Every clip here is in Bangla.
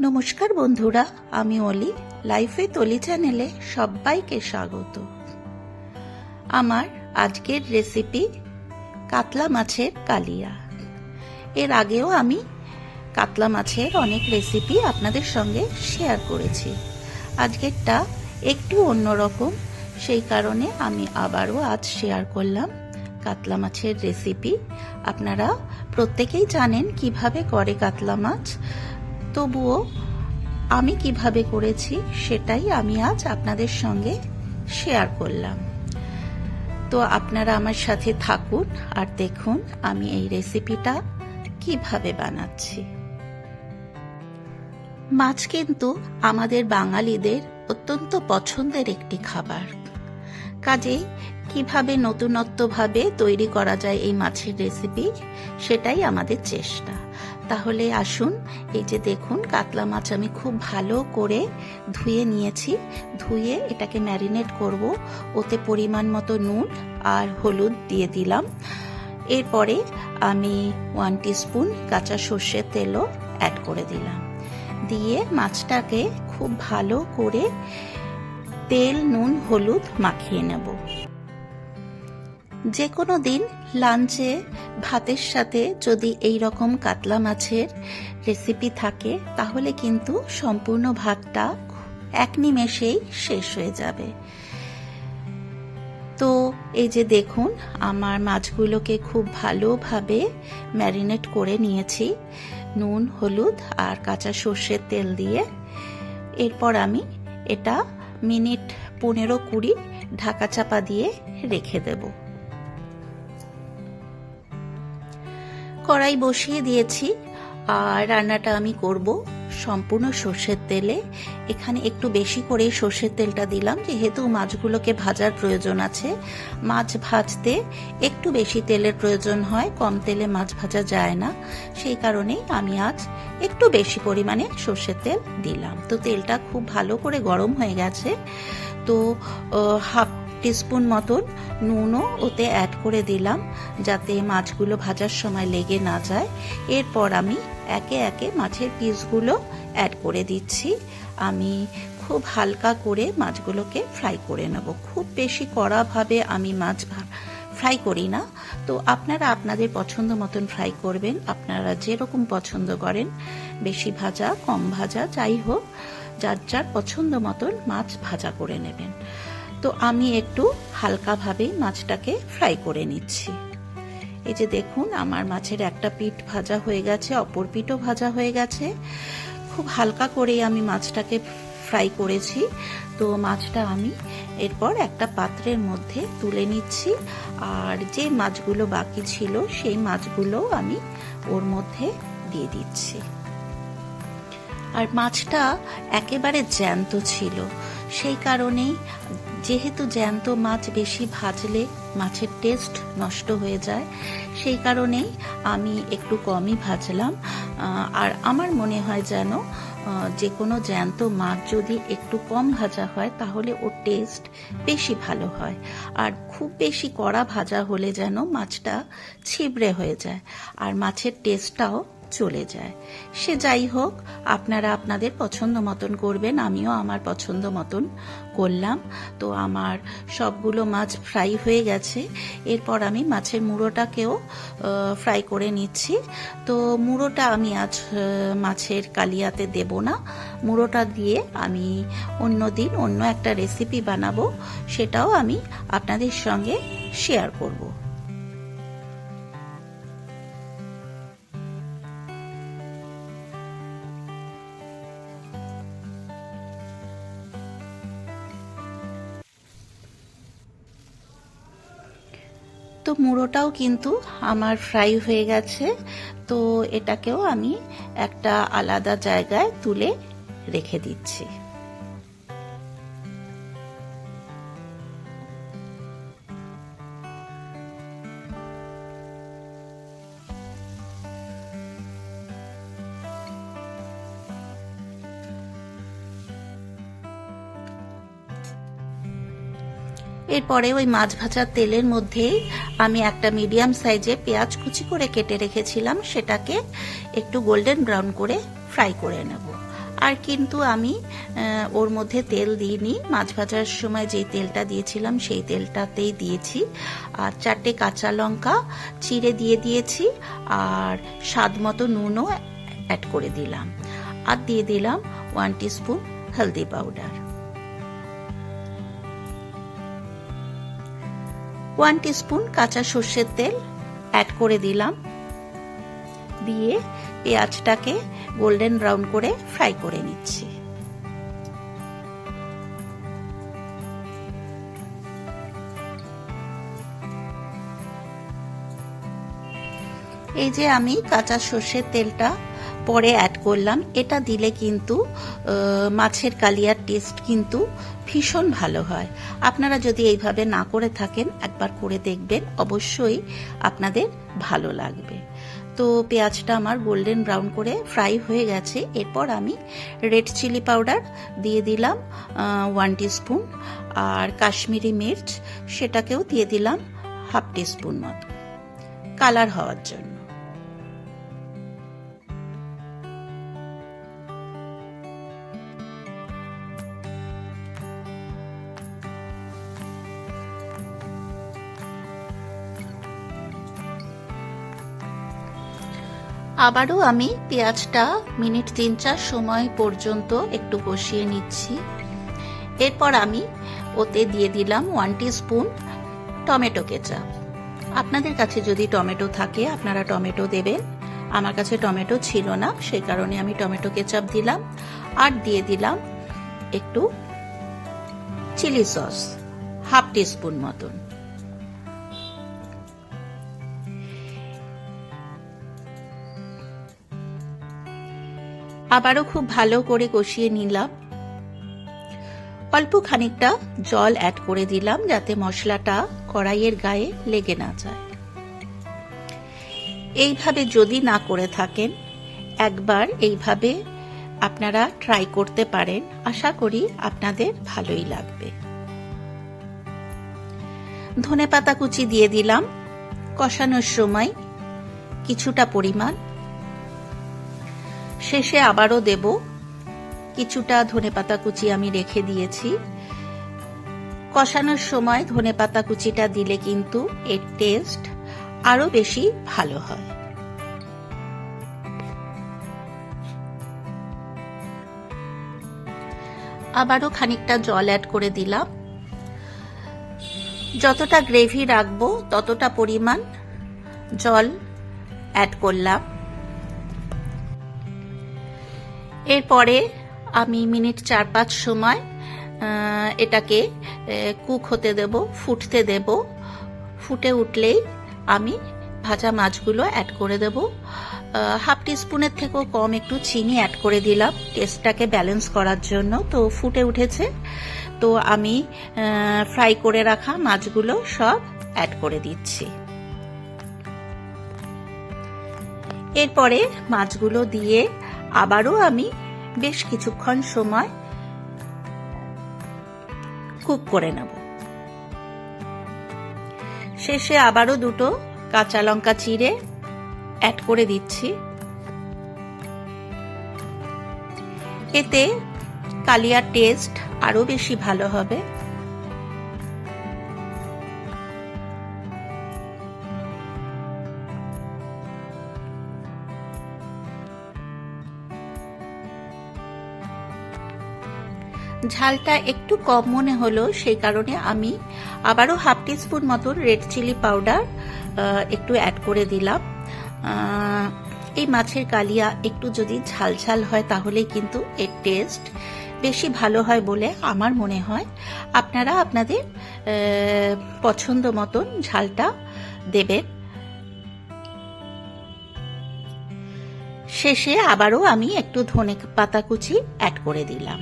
নমস্কার বন্ধুরা, আমি অলি, লাইফে তলি চ্যানেলে সবাইকে স্বাগত। আমার আজকের রেসিপি কাতলা মাছের কালিয়া। এর আগেও আমি কাতলা মাছের অনেক রেসিপি আপনাদের সঙ্গে শেয়ার করেছি। আজকেরটা একটু অন্যরকম, সেই কারণে আমি আবারও আজ শেয়ার করলাম কাতলা মাছের রেসিপি আপনারা প্রত্যেকেই জানেন কীভাবে করে কাতলা মাছ তবুও আমি কীভাবে করেছি সেটাই আমি আজ আপনাদের সঙ্গে শেয়ার করলাম। তো আপনারা আমার সাথে থাকুন আর দেখুন আমি এই রেসিপিটা কীভাবে বানাচ্ছি। মাছ কিন্তু আমাদের বাঙালিদের অত্যন্ত পছন্দের একটি খাবার। কাজেই কীভাবে নতুনত্বভাবে তৈরি করা যায় এই মাছের রেসিপি সেটাই আমাদের চেষ্টা। তাহলে আসুন, এই যে দেখুন, কাতলা মাছ আমি খুব ভালো করে ধুয়ে নিয়েছি। ধুয়ে এটাকে ম্যারিনেট করব। ওতে পরিমাণ মতো নুন আর হলুদ দিয়ে দিলাম। এরপরে আমি ওয়ান স্পুন কাঁচা সর্ষের তেলও অ্যাড করে দিলাম। দিয়ে মাছটাকে খুব ভালো করে তেল, নুন, হলুদ মাখিয়ে নেব। যে কোনো দিন লাঞ্চে, ভাতের সাথে যদি এই রকম কাতলা মাছের রেসিপি থাকে, তাহলে কিন্তু সম্পূর্ণ ভাতটা এক নিমেষেই শেষ হয়ে যাবে। তো এই যে দেখুন, আমার মাছগুলোকে খুব ভালোভাবে ম্যারিনেট করে নিয়েছি। নুন, হলুদ আর কাঁচা সর্ষের তেল দিয়ে। এরপর আমি এটা মিনিট পনেরো কুড়ি ঢাকা চাপা দিয়ে রেখে দেবো। কড়াই বসিয়ে দিয়েছি, আর রান্নাটা আমি করব সম্পূর্ণ সর্ষের তেলে। এখানে একটু বেশি করে সর্ষের তেলটা দিলাম, যেহেতু মাছগুলোকে ভাজার প্রয়োজন আছে। মাছ ভাজতে একটু বেশি তেলের প্রয়োজন হয়, কম তেলে মাছ ভাজা যায় না। সেই কারণেই আমি আজ একটু বেশি পরিমাণে সর্ষের তেল দিলাম। তো তেলটা খুব ভালো করে গরম হয়ে গেছে। তো হাফ টিস্পুন মতন নুনও ওতে অ্যাড করে দিলাম যাতে মাছগুলো ভাজার সময় লেগে না যায়। এরপর আমি একে একে মাছের পিসগুলো অ্যাড করে দিচ্ছি। আমি খুব হালকা করে মাছগুলোকে ফ্রাই করে নেব। খুব বেশি কড়াভাবে আমি মাছ ফ্রাই করি না। তো আপনারা আপনাদের পছন্দ মতন ফ্রাই করবেন। আপনারা যেরকম পছন্দ করেন, বেশি ভাজা, কম ভাজা, যাই হোক, যার যার পছন্দ মতন মাছ ভাজা করে নেবেন। তো আমি একটু হালকাভাবেই মাছটাকে ফ্রাই করে নিচ্ছি। এই যে দেখুন, আমার মাছের একটা পিঠ ভাজা হয়ে গেছে, অপর পিঠও ভাজা হয়ে গেছে। খুব হালকা করেই আমি মাছটাকে ফ্রাই করেছি। তো মাছটা আমি এরপর একটা পাত্রের মধ্যে তুলে নিচ্ছি। আর যে মাছগুলো বাকি ছিল, সেই মাছগুলো আমি ওর মধ্যে দিয়ে দিচ্ছি। আর মাছটা একেবারে জ্যান্ত ছিল। সেই কারণেই যেহেতু জ্যান্ত মাছ বেশি ভাজলে মাছের টেস্ট নষ্ট হয়ে যায়, সেই কারণেই আমি একটু কমই ভাজলাম। আর আমার মনে হয় যেন যে কোনো জ্যান্ত মাছ যদি একটু কম ভাজা হয়, তাহলে ওর টেস্ট বেশি ভালো হয়। আর খুব বেশি কড়া ভাজা হলে যেন মাছটা ছিবড়ে হয়ে যায়। আর মাছের টেস্টটাও চলে যায়। সে যাই হোক, আপনারা আপনাদের পছন্দ মতন করবেন, আমিও আমার পছন্দ মতন করলাম। তো আমার সবগুলো মাছ ফ্রাই হয়ে গেছে। এরপর আমি মাছের মুড়োটাকেও ফ্রাই করে নিচ্ছি। তো মুড়োটা আমি আজ মাছের কালিয়াতে দেব না। মুড়োটা দিয়ে আমি অন্য দিন অন্য একটা রেসিপি বানাবো, সেটাও আমি আপনাদের সঙ্গে শেয়ার করব। মুড়োটাও কিন্তু আমার ফ্রাই হয়ে গেছে, তো এটাকেও আমি একটা আলাদা জায়গায় তুলে রেখে দিচ্ছি। এরপরে ওই মাছ ভাজার তেলের মধ্যেই আমি একটা মিডিয়াম সাইজে পেঁয়াজ কুচি করে কেটে রেখেছিলাম, সেটাকে একটু গোল্ডেন ব্রাউন করে ফ্রাই করে নেব। আর কিন্তু আমি ওর মধ্যে তেল দিইনি। মাছ ভাজার সময় যে তেলটা দিয়েছিলাম, সেই তেলটাতেই দিয়েছি। আর চারটে কাঁচা লঙ্কা চিড়ে দিয়ে দিয়েছি, আর স্বাদ মতো নুনও অ্যাড করে দিলাম। আর দিয়ে দিলাম one spoon haldi powder. One spoon কাঁচা সর্ষের তেল অ্যাড করে দিলাম। দিয়ে পেঁয়াজটাকে গোল্ডেন ব্রাউন করে ফ্রাই করে নিচ্ছি। এই যে আমি কাঁচা সর্ষের তেলটা পরে অ্যাড করলাম। এটা দিলে কিন্তু মাছের কালিয়ার টেস্ট কিন্তু ভীষণ ভালো হয়। আপনারা যদি এইভাবে না করে থাকেন, একবার করে দেখবেন, অবশ্যই আপনাদের ভালো লাগবে। তো পেঁয়াজটা আমার গোল্ডেন ব্রাউন করে ফ্রাই হয়ে গেছে। এরপর আমি রেড চিলি পাউডার দিয়ে দিলাম ওয়ান স্পুন আর কাশ্মীরি মির্চ, সেটাকেও দিয়ে দিলাম হাফ স্পুন মতো। কালার হওয়ার জন্য। আবারও আমি পেঁয়াজটা মিনিট তিন চার সময় পর্যন্ত একটু কষিয়ে নিচ্ছি। এরপর আমি ওতে দিয়ে দিলাম ওয়ান স্পুন টমেটো কেচাপ। আপনাদের কাছে যদি টমেটো থাকে, আপনারা টমেটো দেবেন। আমার কাছে টমেটো ছিল না সেই কারণে আমি টমেটো কেচাপ দিলাম আর দিয়ে দিলাম একটু চিলি সস, হাফ স্পুন মতন। আবারও খুব ভালো করে কষিয়ে নিলাম। অল্প খানিকটা জল অ্যাড করে দিলাম যাতে মশলাটা কড়াইয়ের গায়ে লেগে না যায়। এইভাবে যদি না করে থাকেন, একবার এইভাবে আপনারা ট্রাই করতে পারেন। আশা করি আপনাদের ভালোই লাগবে। ধনে পাতা কুচি দিয়ে দিলাম। কষানোর সময় কিছুটা পরিমাণ শেষে আবারও দেব। কিছুটা ধনেপাতা কুচি আমি রেখে দিয়েছি। কষানোর সময় ধনেপাতা কুচিটা দিলে কিন্তু এর টেস্ট আরও বেশি ভালো হয়। আবারও খানিকটা জল অ্যাড করে দিলাম। যতটা গ্রেভি রাখব ততটা পরিমাণ জল অ্যাড করলাম। এরপরে আমি মিনিট চার পাঁচ সময় এটাকে কুক হতে দেব, ফুটতে দেব। ফুটে উঠলেই আমি ভাজা মাছগুলো অ্যাড করে দেব। হাফ টিস্পুনের থেকেও কম একটু চিনি অ্যাড করে দিলাম টেস্টটাকে ব্যালেন্স করার জন্য। তো ফুটে উঠেছে। তো আমি ফ্রাই করে রাখা মাছগুলো সব অ্যাড করে দিচ্ছি। এরপরে মাছগুলো দিয়ে আবারও আমি বেশ কিছুক্ষণ সময় কুক করে নেব। শেষে আবারও দুটো কাঁচা লঙ্কা চিড়ে অ্যাড করে দিচ্ছি। এতে কালিয়ার টেস্ট আরও বেশি ভালো হবে। ঝালটা একটু কম মনে হলো, সেই কারণে আমি আবারও হাফ টিস্পুন মতন রেড চিলি পাউডার একটু অ্যাড করে দিলাম। এই মাছের কালিয়া একটু যদি ঝাল ঝাল হয় তাহলে কিন্তু এর টেস্ট বেশি ভালো হয় বলে আমার মনে হয়। আপনারা আপনাদের পছন্দ মতন ঝালটা দেবেন। শেষে আবারও আমি একটু ধনে পাতা কুচি অ্যাড করে দিলাম।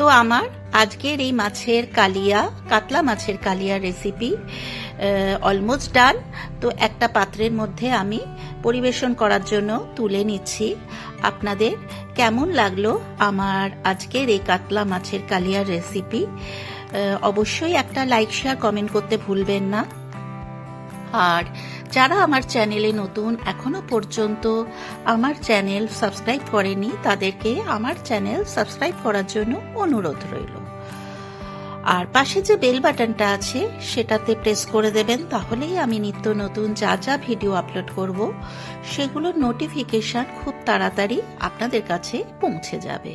তো আমার আজকের এই মাছের কালিয়া, কাতলা মাছের কালিয়া রেসিপি অলমোস্ট ডান তো একটা পাত্রের মধ্যে আমি পরিবেশন করার জন্য তুলে নিচ্ছি। আপনাদের কেমন লাগল আমার আজকের এই কাতলা মাছের কালিয়ার রেসিপি অবশ্যই একটা লাইক শেয়ার কমেন্ট করতে ভুলবেন না। আর যারা আমার চ্যানেলে নতুন, এখনও পর্যন্ত আমার চ্যানেল সাবস্ক্রাইব করেনি, তাদেরকে আমার চ্যানেল সাবস্ক্রাইব করার জন্য অনুরোধ রইল। আর পাশে যে বেল বাটনটা আছে, সেটাতে প্রেস করে দেবেন, তাহলেই আমি নিত্য নতুন যা যা ভিডিও আপলোড করব, সেগুলোর নোটিফিকেশন খুব তাড়াতাড়ি আপনাদের কাছে পৌঁছে যাবে।